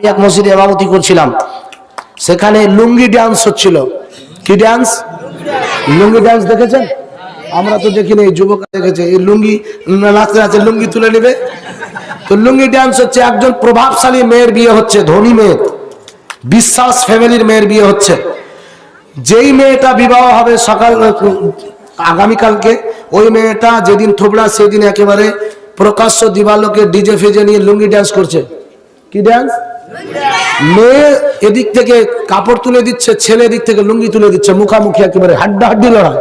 আমি এক মসজিদে এমামতি করছিলাম। সেখানে লুঙ্গি ডান্স হচ্ছিল। কি ডান্স লুঙ্গি ডান্স দেখেছেন? আমরা তো দেখিনি যুবক দেখেছে। এই লুঙ্গি নাচতে নাচতে লুঙ্গি তুলে নেবে। তো লুঙ্গি ডান্স হচ্ছে, একজন প্রভাবশালী মেয়ের বিয়ে হচ্ছে, ধনী মেয়ে। বিশ্বাস ফ্যামিলির মেয়ের বিয়ে হচ্ছে। যেই মেয়েটা বিবাহ হবে সকাল, আগামীকালকে, ওই মেয়েটা যেদিন থুবড়া, সেদিন একেবারে প্রকাশ্য দিবালোকে ডিজে ফেজে নিয়ে লুঙ্গি ডান্স করছে। কি ডান্স মেয়ে এদিক থেকে কাপড় তুলে দিচ্ছে, ছেলে এদিক থেকে লুঙ্গি তুলে দিচ্ছে, মুখামুখি একেবারে হাড্ডা হাড্ডি লড়াই।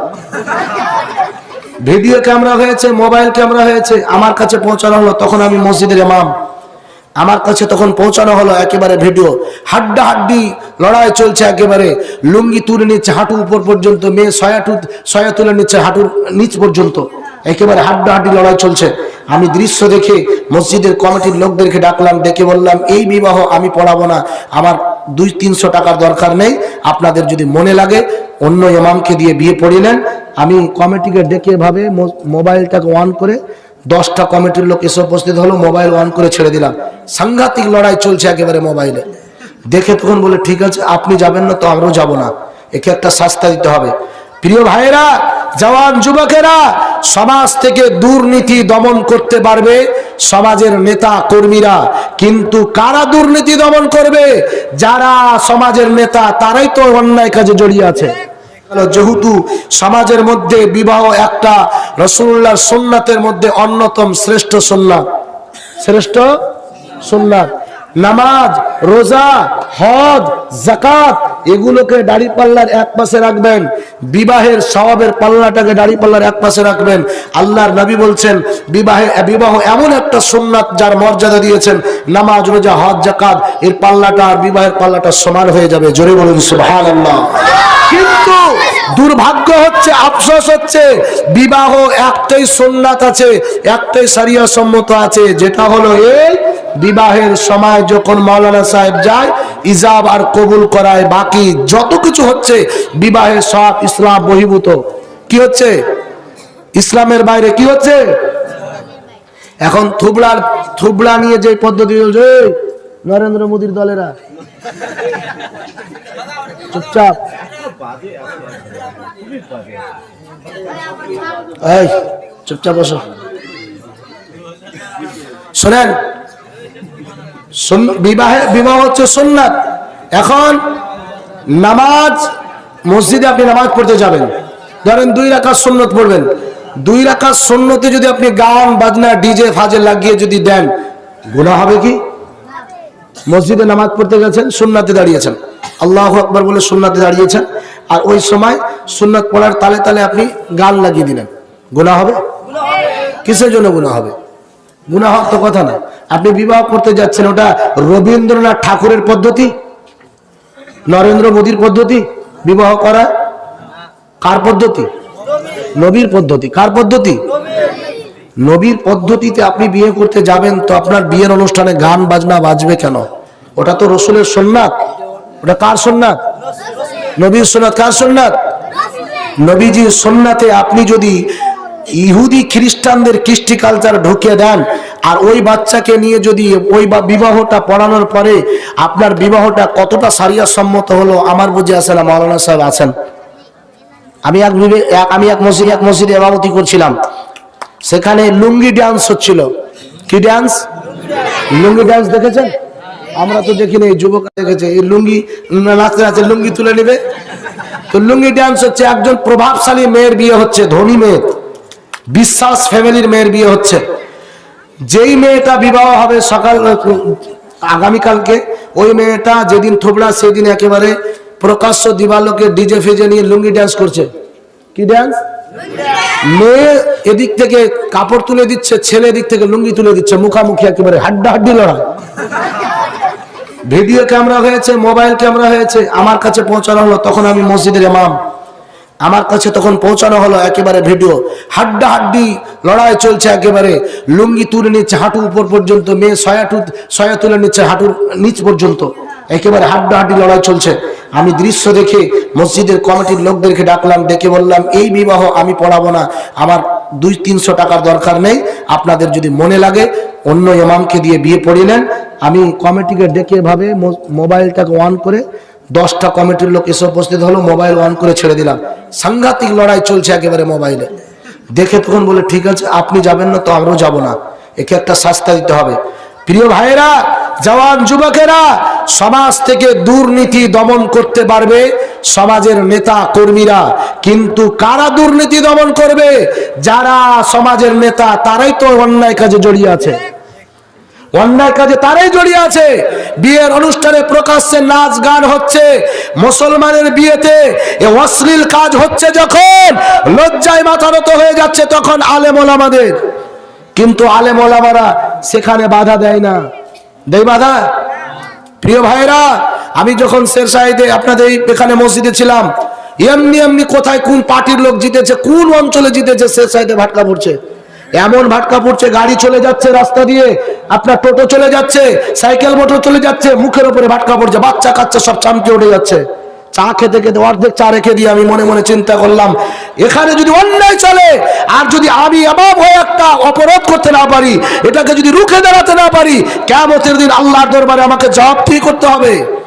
ভিডিও ক্যামেরা হয়েছে, মোবাইল ক্যামেরা হয়েছে, আমার কাছে পৌঁছানো হলো, তখন আমি মসজিদের ইমাম। আমার কাছে তখন পৌঁছানো হলো একেবারে ভিডিও। হাড্ডা হাড্ডি লড়াই চলছে একেবারে। লুঙ্গি তুলে নিচ্ছে হাঁটু উপর পর্যন্ত, মেয়ে সয়া তুলে নিচ্ছে হাঁটুর নিচ পর্যন্ত। একেবারে হাড্ডা হাড্ডি লড়াই চলছে। আমি দৃশ্য দেখে মসজিদের কমিটির লোকদেরকে ডাকলাম, ডেকে বললাম, এই বিবাহ আমি পড়াবো না। আমার দুই তিনশো টাকার দরকার নেই। আপনাদের যদি মনে লাগে, অন্য ইমামকে দিয়ে বিয়ে পড়িলেন আমি কমিটিকে ডেকে ভাবে মোবাইলটাকে অন করে দশটা কমিটির লোক এসে উপস্থিত হলো, মোবাইল অন করে ছেড়ে দিলাম। সাংঘাতিক লড়াই চলছে একেবারে মোবাইলে। দেখে তখন বলে, ঠিক আছে, আপনি যাবেন না তো আমরাও যাব না। একে একটা শাস্তা দিতে হবে। প্রিয় ভাইয়েরা জওয়ান যুবকেরা, সমাজ থেকে দুর্নীতি দমন করতে পারবে, সমাজের নেতা কর্মীরা। কিন্তু কারা দুর্নীতি দমন করবে? যারা সমাজের নেতা, তারাই তো অন্যায় কাজে জড়িয়ে আছে। যেহেতু সমাজের মধ্যে বিবাহ একটা রসুল্লাহর সোননাথের মধ্যে অন্যতম শ্রেষ্ঠ সোননাথ শ্রেষ্ঠ সোননাথ নামাজ, রোজা, হজ জাকাত এগুলোকে দাড়ি পাল্লার এক পাশে রাখবেন। বিবাহের স্বভাবের পাল্লাটাকে দাড়ি পাল্লার এক পাশে রাখবেন। আল্লাহর নবী বলছেন, বিবাহে বিবাহ এমন একটা সোননাথ যার মর্যাদা দিয়েছেন, নামাজ, রোজা, হজ জাকাত এর পাল্লাটা আর বিবাহের পাল্লাটা সমান হয়ে যাবে। জোরে বলুন, সুবহানাল্লাহ। কিন্তু দুর্ভাগ্য হচ্ছে, আফসোস হচ্ছে, বিবাহ একটাই সোননাথ আছে, একটাই সারিয়া সম্মত আছে, যেটা হলো এই বিবাহের সময় যখন মাওলানা সাহেব যায় ইজাব আর কবুল করায় বাকি যত কিছু হচ্ছে, বিবাহের সব ইসলাম বহিভূত কি হচ্ছে? ইসলামের বাইরে কি হচ্ছে? এখন থুবড়ার, থুবড়া নিয়ে যে পদ্ধতি নরেন্দ্র মোদীর দলেরা। চুপচাপ। চুপচাপ বসো। শোনেন বিবাহে বিবাহ হচ্ছে সুন্নাত। এখন নামাজ, মসজিদে আপনি নামাজ পড়তে যাবেন। ধরেন দুই রাকাত সুন্নত পড়বেন। দুই রাকাত সুন্নতে যদি আপনি গান, বাজনা, ডিজে ফাজে লাগিয়ে যদি দেন, গুনাহ হবে কি? মসজিদে নামাজ পড়তে গেছেন, সুন্নাতে দাঁড়িয়েছেন। আল্লাহ আকবর বলে সুন্নাতে দাঁড়িয়েছেন। আর ওই সময় সুন্নাত পড়ার তালে তালে আপনি গান লাগিয়ে দিলেন। গুনাহ হবে? কিসের জন্য গুনাহ হবে? গুনাহ হওয়ার তো কথা না। আপনি বিবাহ করতে যাচ্ছেন, ওটা রবীন্দ্রনাথ ঠাকুরের পদ্ধতি? নরেন্দ্র মোদীর পদ্ধতি? বিবাহ করা? কার পদ্ধতি? নবীর পদ্ধতি। কার পদ্ধতি? নবীর পদ্ধতিতে আপনি বিয়ে করতে যাবেন, তো আপনার বিয়ের অনুষ্ঠানে গান, বাজনা বাজবে কেন? ওটা তো রসুলের সোননাথ। ওটা কার সোননাথ? নবীর সোননাথ। কার সোননাথ? নবীজির সোননাথে আপনি যদি ইহুদি খ্রিস্টানদের কৃষ্টি কালচার ঢুকিয়ে দেন, আর ওই বাচ্চাকে নিয়ে যদি ওই বা- বিবাহটা পড়ানোর পরে আপনার বিবাহটা কতটা সারিয়া সম্মত হলো, আমার বুঝে আসে না মৌলানা সাহেব আছেন। আমি এক আমি এক মসজিদ, এক মসজিদে এমামতি করছিলাম। সেখানে লুঙ্গি ডান্স হচ্ছিল। কি ডান্স লুঙ্গি ডান্স দেখেছেন? আমরা তো দেখিনি, এই যুবক দেখেছে, এই লুঙ্গি নাচতে নাচতে লুঙ্গি তুলে নেবে। তো লুঙ্গি ডান্স হচ্ছে, একজন প্রভাবশালী মেয়ের বিয়ে হচ্ছে, ধনী মেয়ে বিশ্বাস ফ্যামিলির মেয়ের বিয়ে হচ্ছে। যেই মেয়েটা বিবাহ হবে সকাল, আগামীকালকে, ওই মেয়েটা যেদিন থুবড়া, সেদিন একেবারে প্রকাশ্য দিবালোকে ডিজে ফেজে নিয়ে লুঙ্গি ডান্স করছে। কি ড্যান্স মেয়ে এদিক থেকে কাপড় তুলে দিচ্ছে, ছেলে এদিক থেকে লুঙ্গি তুলে দিচ্ছে, মুখামুখি একেবারে হাড্ডা হাড্ডি লড়াই। ভিডিও ক্যামেরা হয়েছে, মোবাইল ক্যামেরা হয়েছে, আমার কাছে পৌঁছানো হলো, তখন আমি মসজিদের ইমাম। আমার কাছে তখন পৌঁছানো হলো একেবারে ভিডিও। হাড্ডা হাড্ডি লড়াই চলছে একেবারে। লুঙ্গি তুলে নিচ্ছে হাঁটু উপর পর্যন্ত, মেয়ে সয়াটু সয়া তুলে নিচ্ছে হাঁটুর নিচ পর্যন্ত। একেবারে হাড্ডা হাড্ডি লড়াই চলছে। আমি দৃশ্য দেখে মসজিদের কমিটির লোকদেরকে ডাকলাম, ডেকে বললাম, এই বিবাহ আমি পড়াবো না। আমার দুই তিনশো টাকার দরকার নেই। আপনাদের যদি মনে লাগে, অন্য ইমামকে দিয়ে বিয়ে পড়িলেন আমি কমিটিকে ডেকে ভাবে মোবাইলটাকে অন করে দশটা কমিটির লোক এসে উপস্থিত হলো, মোবাইল অন করে ছেড়ে দিলাম। সাংঘাতিক লড়াই চলছে একেবারে মোবাইলে। দেখে তখন বলে, ঠিক আছে, আপনি যাবেন না তো আমরাও যাব না। একে একটা শাস্তা দিতে হবে। প্রিয় ভাইয়েরা, জওয়ান যুবকেরা, সমাজ থেকে দুর্নীতি দমন করতে পারবে সমাজের নেতা কর্মীরা, কিন্তু কারা দুর্নীতি দমন করবে? যারা সমাজের নেতা, তারাই তো অন্যায় কাজে জড়িয়ে আছে। অন্যায় কাজে তারাই জড়িয়ে আছে। বিয়ের অনুষ্ঠানে প্রকাশ্যে নাচ গান হচ্ছে। মুসলমানের বিয়েতে এ অশ্লীল কাজ হচ্ছে যখন লজ্জায় মাথা নত হয়ে যাচ্ছে তখন আলেম ওলামাদের কিন্তু আলেম ওলামারা সেখানে বাধা দেয় না। দেয় বাধা? প্রিয় ভাইরা আমি যখন শের সাহেদে আপনাদের এখানে মসজিদে ছিলাম, এমনি এমনি কোথায় কোন পার্টির লোক জিতেছে, কোন অঞ্চলে জিতেছে, শের সাহেদে ভাটকা পড়ছে। এমন ভাটকা পড়ছে, গাড়ি চলে যাচ্ছে রাস্তা দিয়ে, আপনার টোটো চলে যাচ্ছে, সাইকেল, মোটর চলে যাচ্ছে, মুখের উপরে ভাটকা পড়ছে, বাচ্চা কাচ্চা সব চামকে উঠে যাচ্ছে। চা খেতে খেতে অর্ধেক চা রেখে দিয়ে আমি মনে মনে চিন্তা করলাম, এখানে যদি অন্যায় চলে, আর যদি আমি এমন হয়ে একটা অপরাধ করতে না পারি, এটাকে যদি রুখে দাঁড়াতে না পারি, কেমতের দিন আল্লাহর দরবারে আমাকে জবাবদিহি করতে হবে।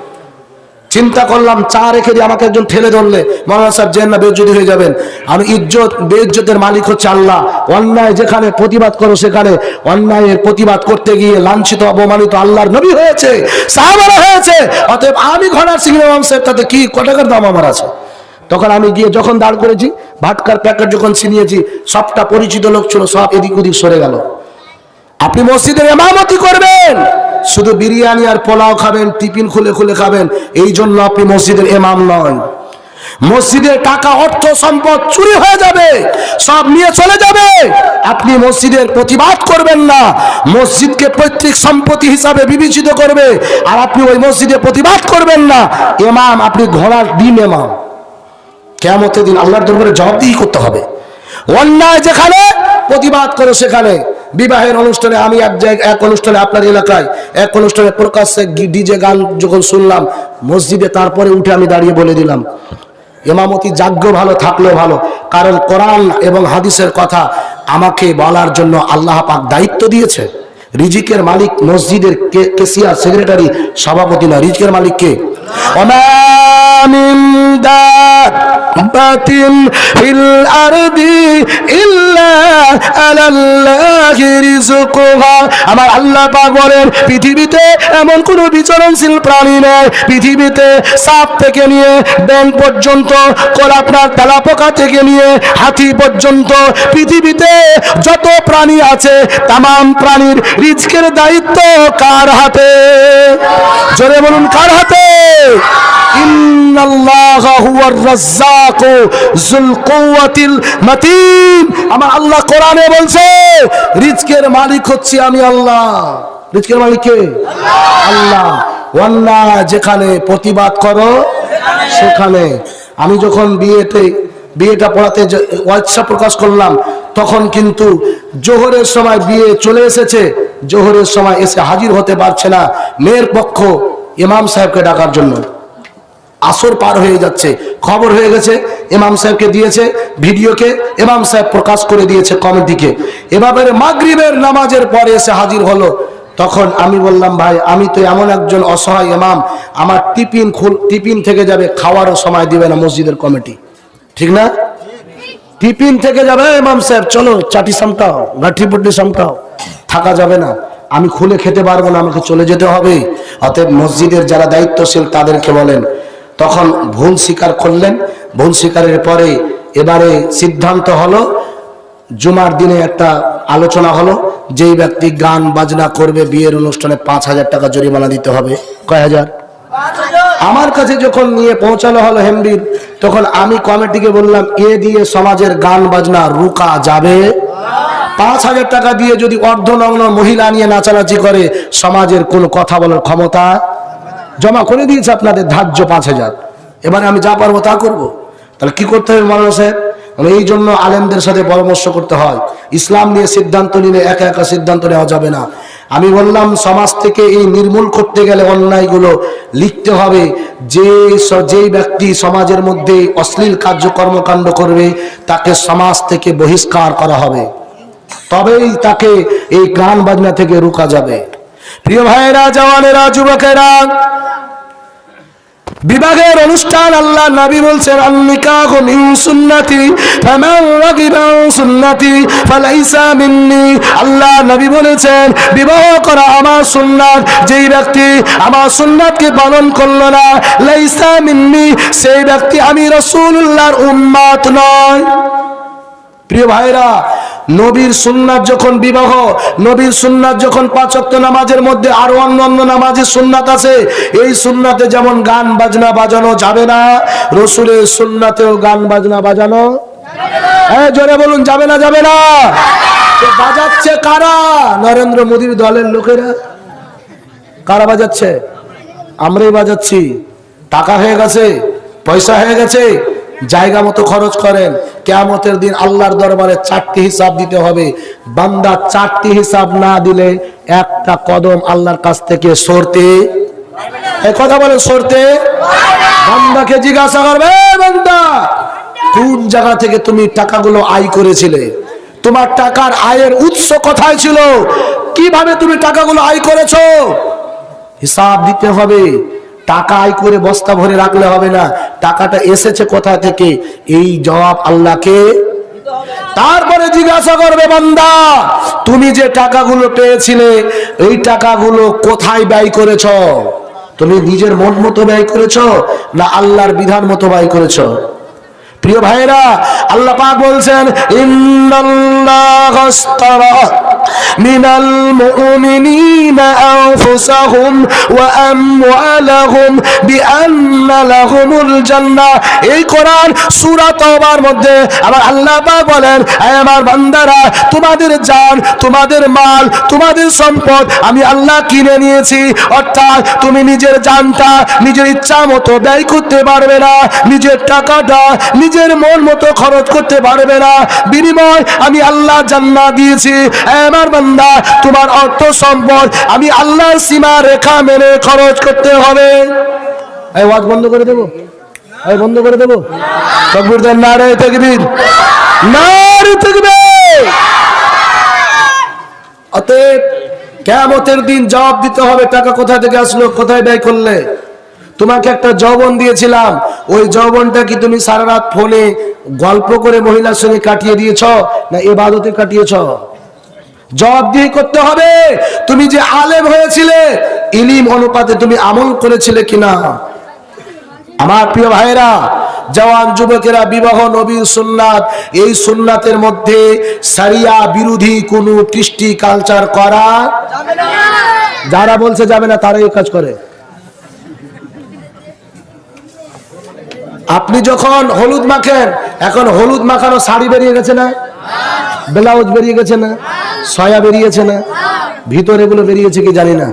চিন্তা করলাম, চা রেখে দিয়ে আমাকে একজন ঠেলে ধরলে। মৌলানা সাহেব জেন না বেজ্জতি হয়ে যাবেন। আমি ইজ্জত বেজ্জতের মালিক হচ্ছে আল্লাহ। অন্যায় যেখানে প্রতিবাদ করো সেখানে অন্যায়ের প্রতিবাদ করতে গিয়ে লাঞ্ছিত, অপমানিত আল্লাহর নবী হয়েছে, সাহাবারা হয়েছে। অতএব আমি ঘোড়ার সিং ইমাম সাহেব, তাতে কি ক টাকার দাম আমার আছে? তখন আমি গিয়ে যখন দাঁড় করেছি, ভাটকার প্যাকেট যখন ছিনিয়েছি, সবটা পরিচিত লোক ছিল, সব এদিক ওদিক সরে গেল। আপনি মসজিদের এমামতি করবেন। শুধু বিরিয়ানি আর পোলাও খাবেন, টিফিন খুলে খুলে খাবেন, এই জন্য আপনি মসজিদের এমাম নন। মসজিদের টাকা, অর্থ, সম্পদ চুরি হয়ে যাবে, সব নিয়ে চলে যাবে। আপনি মসজিদের প্রতিবাদ করবেন না। মসজিদকে পৈতৃক সম্পত্তি হিসাবে বিবেচিত করবে, আর আপনি ওই মসজিদে প্রতিবাদ করবেন না। এমাম আপনি ঘোড়ার ডিম এমাম কেমতের দিন আল্লাহর দরবারে জবাবদিহি করতে হবে। অন্যায় যেখানে, প্রতিবাদ করো সেখানে। বিবাহের অনুষ্ঠানে আমি এক জায়গায় এক অনুষ্ঠানে আপনার এলাকায়, এক অনুষ্ঠানে প্রকাশ্যে ডিজে গান যখন শুনলাম, মসজিদে তারপরে উঠে আমি দাঁড়িয়ে বলে দিলাম এমামতি যাজ্ঞ ভালো, থাকলেও ভালো। কারণ কোরআন এবং হাদিসের কথা আমাকে বলার জন্য আল্লাহ পাক দায়িত্ব দিয়েছে। রিজিকের মালিক মসজিদের কেসিয়ার সেক্রেটারি, সভাপতি না রিজিকের মালিক কে? وما من دابة في الأرض إلا على الله رزقها আমার আল্লাহ পাক বলেন পৃথিবীতে এমন কোন বিচরণশীল প্রাণী নেই পৃথিবীতে সাপ থেকে নিয়ে ব্যাং পর্যন্ত কোন আপনার তেলাপোকা থেকে নিয়ে হাতি পর্যন্ত পৃথিবীতে যত প্রাণী আছে তাম প্রাণীর রিজকের দায়িত্ব কার হাতে জোরে বলুন কার হাতে আমার আল্লাহ কোরআনে বলছে, রিজকের মালিক আমি আল্লাহ। রিজকের মালিক আল্লাহ। যেখানে প্রতিবাদ করো, সেখানে। আমি যখন বিয়েতে, বিয়েটা পড়াতে ইচ্ছা প্রকাশ করলাম, তখন কিন্তু জোহরের সময় বিয়ে চলে এসেছে। জোহরের সময় এসে হাজির হতে পারছে না। মেয়ের পক্ষ ইমাম সাহেবকে ডাকার জন্য। আসর পার হয়ে যাচ্ছে, খবর হয়ে গেছে, ইমাম সাহেবকে দিয়েছে, ভিডিওকে ইমাম সাহেব প্রকাশ করে দিয়েছে কমিটিকে এভাবে মাগরিবের নামাজের পরে এসে হাজির হলো। তখন আমি বললাম, ভাই, আমি তো এমন একজন অসহায় ইমাম, আমার টিফিন খুল, টিফিন থেকে যাবে, খাওয়ারও সময় দিবে না মসজিদের কমিটি। ঠিক না? টিফিন থেকে যাবে, ইমাম সাহেব, চলো, চাটি সামটাও গাঠি পুটি সামটাও, থাকা যাবে না। আমি খুলে খেতে পারব না, আমাকে চলে যেতে হবে। অতএব মসজিদের যারা দায়িত্বশীল, তাদেরকে বলেন। তখন ভুল স্বীকার করলেন। ভুল স্বীকারের পরে এবারে সিদ্ধান্ত হলো, জুমার দিনে একটা আলোচনা হলো, যেই ব্যক্তি গান বাজনা করবে, বিয়ের অনুষ্ঠানে পাঁচ হাজার টাকা জরিমানা দিতে হবে। কয় হাজার? আমার কাছে যখন নিয়ে পৌঁছানো হলো হেমবির, তখন আমি কমিটিকে বললাম, এ দিয়ে সমাজের গান বাজনা রুকা যাবে। পাঁচ হাজার টাকা দিয়ে যদি অর্ধনগ্ন মহিলা নিয়ে নাচানাচি করে, সমাজের কোনো কথা বলার ক্ষমতা জমা করে দিয়েছে আপনাদের ধার্য পাঁচ হাজার। এবারে আমি যা পারব তা করব। তাহলে কি করতে হবে মানে এই জন্য আলেমদের সাথে পরামর্শ করতে হয়। ইসলাম নিয়ে সিদ্ধান্ত নিলে একা একা সিদ্ধান্ত নেওয়া যাবে না। আমি বললাম, সমাজ থেকে এই নির্মূল করতে গেলে অন্যায়গুলো লিখতে হবে। যে যেই ব্যক্তি সমাজের মধ্যে অশ্লীল কার্য কর্মকাণ্ড করবে, তাকে সমাজ থেকে বহিষ্কার করা হবে। তবেই তাকে এই গান বাজনা থেকে রোকা যাবে। প্রিয় ভাইয়েরা, জওয়ানেরা, যুবকেরা, বিবাহের অনুষ্ঠান আল্লাহ নবী বলছেন আন্নিকাহু মিন সুন্নতি, ফামান রাগিবা সুন্নতি, ফালাইসা মিন্নি। আল্লাহ নবী বলেছেন, বিবাহ করা আমার সুন্নাত, যেই ব্যক্তি আমার সুন্নাতকে পালন করল না, লাইসা মিন্নি, সেই ব্যক্তি আমি রাসূলুল্লাহর উম্মত নয়। প্রিয় ভাইরা নবীর সুন্নাত যখন বিবাহ, নবীর সুন্নাত যখন পাঁচক্ত নামাজের মধ্যে আরও অন্য অন্য নামাজের সুন্নাত আছে, এই সুন্নাতে যেমন গান, বাজনা, বাজানো যাবে না। রসুলের সুন্নাতেও গান, বাজনা, বাজানো হ্যাঁ জোরে বলুন, যাবে না যাবে না। বাজাচ্ছে কারা? নরেন্দ্র মোদীর দলের লোকেরা। কারা বাজাচ্ছে? আমরাই বাজাচ্ছি। টাকা হয়ে গেছে, পয়সা হয়ে গেছে, জায়গা মতো খরচ করেন। কেয়ামতের দিন আল্লাহর দরবারে চারটি হিসাব দিতে হবে। বান্দা চারটি হিসাব না দিলে একটা কদম আল্লাহর কাছ থেকে সরতে কথা বলেন, সরতে বান্দাকে জিজ্ঞাসা করবে, "এ বান্দা, কোন জায়গা থেকে তুমি টাকাগুলো আয় করেছিলে? তোমার টাকার আয়ের উৎস কোথায় ছিল? কীভাবে তুমি টাকাগুলো আয় করেছ? হিসাব দিতে হবে। টাকা আয় করে বস্তা ভরে রাখলে হবে না। টাকাটা এসেছে কোথা থেকে? এই জবাব আল্লাহকে তারপরে জিজ্ঞাসা করবে বান্দা, তুমি যে টাকাগুলো পেয়েছিলে, এই টাকাগুলো কোথায় ব্যয় করেছ? তুমি নিজের মন মতো ব্যয় করেছ না আল্লাহর বিধান মতো ব্যয় করেছ? প্রিয় ভাইরা আল্লাহ পাক বলছেন তোমাদের মাল, তোমাদের সম্পদ আমি আল্লাহ কিনে নিয়েছি। অর্থাৎ তুমি নিজের জানটা, নিজের ইচ্ছা মতো ব্যয় করতে পারবে না, নিজের টাকাটা নিজের মন মতো খরচ করতে পারবে না। বিনিময় আমি আল্লাহ জান্নাত দিয়েছি। আমার বান্দা, তোমার অর্থ সম্পদ আমি আল্লাহর সীমা রেখা মেনে খরচ করতে হবে। এই ওয়াজ বন্ধ করে দেবো? এই বন্ধ করে দেবো? তকবীর দেন, নারে তাকবীর। নারে তাকবীর। অতএব কেয়ামতের দিন জবাব দিতে হবে, টাকা কোথা থেকে আসলো, কোথায় ব্যয় করলে? তোমাকে একটা যৌবন দিয়েছিলাম। ওই যৌবনটা কি তুমি সারা রাত ফোনে গল্প করে মহিলার সঙ্গে কাটিয়ে দিয়েছ না এবাদতে কাটিয়েছ? জবাব দিয়ে করতে হবে তুমি যে আলেম হয়েছিলে ইলিম অনুপাতে তুমি আমল করেছিলে কিনা? আমার প্রিয় ভাইরা জওয়ান যুবকেরা বিবাহ নবীর সুন্নাত এই সুন্নাতের মধ্যে সারিয়া বিরোধী কোনো কৃষ্টি কালচার করা যারা বলছে যাবে না তারাই কাজ করে। আপনি যখন হলুদ মাখেন, এখন হলুদ মাখানো শাড়ি বেরিয়ে গেছে না? ব্লাউজ বেরিয়ে গেছে না? সয়া বেরিয়েছে না? ভিতরে এগুলো বেরিয়েছে কি জানি না?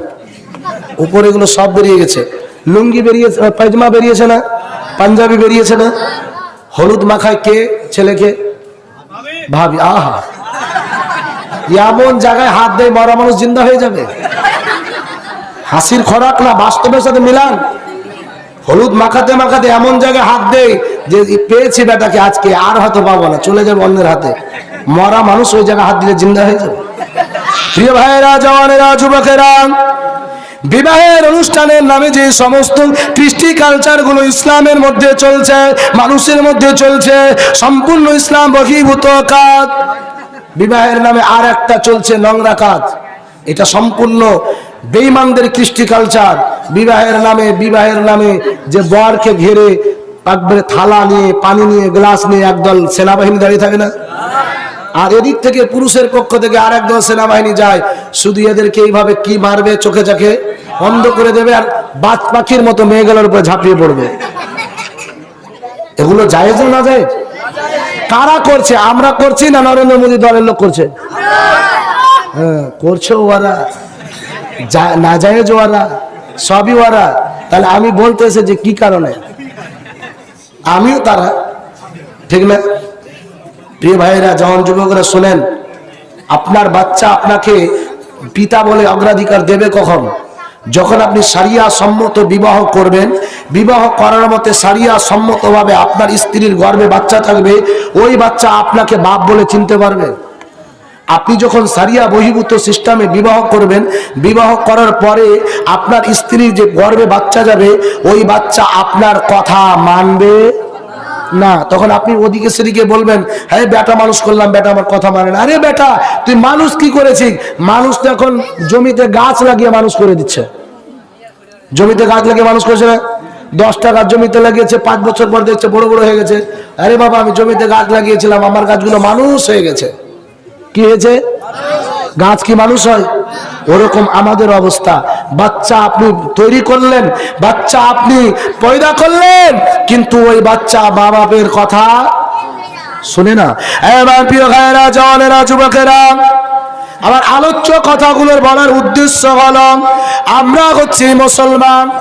উপরে এগুলো সব বেরিয়ে গেছে। লুঙ্গি বেরিয়েছে পায়জামা বেরিয়েছে না? পাঞ্জাবি বেরিয়েছে না? হলুদ মাখায় কে? ছেলেকে? ভাবি, আহা। এমন জায়গায় হাত দেয় মরা মানুষ জিন্দা হয়ে যাবে। হাসির খরাক না, বাস্তবের সাথে মিলান। হলুদ মাখাতে মাখাতে এমন জায়গায় হাত দেয় যে পেয়েছি বেটাকে আজকে আর হয়তো পাবো না, চলে যাবে অন্যের হাতে। মরা মানুষ ওই জায়গায় হাত দিলে জিন্দা হয়ে যাবে। প্রিয় ভাইয়েরা, জওয়ানেরা, যুবকেরা, বিবাহের অনুষ্ঠানের নামে যে সমস্ত কৃষ্টি কালচারগুলো ইসলামের মধ্যে চলছে, মানুষের মধ্যে চলছে, সম্পূর্ণ ইসলাম বহির্ভূত কাজ। বিবাহের নামে আর একটা চলছে নোংরা কাজ। এটা সম্পূর্ণ বেইমানদের কৃষ্টি কালচার বিবাহের নামে বিবাহের নামে যে বরকে ঘিরে একবারে থালা নিয়ে, পানি নিয়ে, গ্লাস নিয়ে একদল সেনাবাহিনী দাঁড়িয়ে থাকে না? আর এদিক থেকে পুরুষের পক্ষ থেকে আর একদল সেনাবাহিনী যায়, শুধু এদেরকে এইভাবে কি মারবে চোখে চোখে? বন্ধ করে দেবে আর বাজ পাখির মতো মেয়েগুলোর উপরে ঝাঁপিয়ে পড়বে। এগুলো জায়েজ না যায় কারা করছে? আমরা করছি না নরেন্দ্র মোদী দলের লোক করছে? হ্যাঁ করছে ওরা। না যায় ওরা সবই ওরা। তাহলে আমি বলতেছে যে কি কারণে? আমিও তারা, ঠিক না? প্রিয় ভাইয়েরা জওয়ান যুবকরা শোনেন, আপনার বাচ্চা আপনাকে পিতা বলে অগ্রাধিকার দেবে কখন? যখন আপনি সারিয়া সম্মত বিবাহ করবেন, বিবাহ করার মতে সারিয়া সম্মতভাবে আপনার স্ত্রীর গর্ভে বাচ্চা থাকবে, ওই বাচ্চা আপনাকে বাপ বলে চিনতে পারবে। আপনি যখন সারিয়া বহির্ভূত সিস্টেমে বিবাহ করবেন, বিবাহ করার পরে আপনার স্ত্রীর যে গর্বে বাচ্চা যাবে, ওই বাচ্চা আপনার কথা মানবে? না, তখন আপনি ওদিকে সেদিকে বলবেন হ্যাঁ বেটা মানুষ করলাম, বেটা আমার কথা মানে না। আরে বেটা, তুই মানুষ কি করেছিস? মানুষ তো এখন জমিতে গাছ লাগিয়ে মানুষ করে দিচ্ছে। জমিতে গাছ লাগিয়ে মানুষ করেছে না? দশ টাকার জমিতে লাগিয়েছে, পাঁচ বছর পর দেখছে বড় বড় হয়ে গেছে। আরে বাবা, আমি জমিতে গাছ লাগিয়েছিলাম, আমার গাছগুলো মানুষ হয়ে গেছে। কি হয়েছে গাছ কি মানুষ হয়? ওরকম আমাদের অবস্থা। বাচ্চা আপনি তৈরি করলেন, বাচ্চা আপনি পয়দা করলেন, কিন্তু ওই বাচ্চা মা বাপের কথা শুনে না। এবার প্রিয় ভাইয়েরা, জওয়ানেরা, যুবকেরা, আমার আলোচ্য কথাগুলোর বলার উদ্দেশ্য হলো, আমরা হচ্ছি মুসলমান।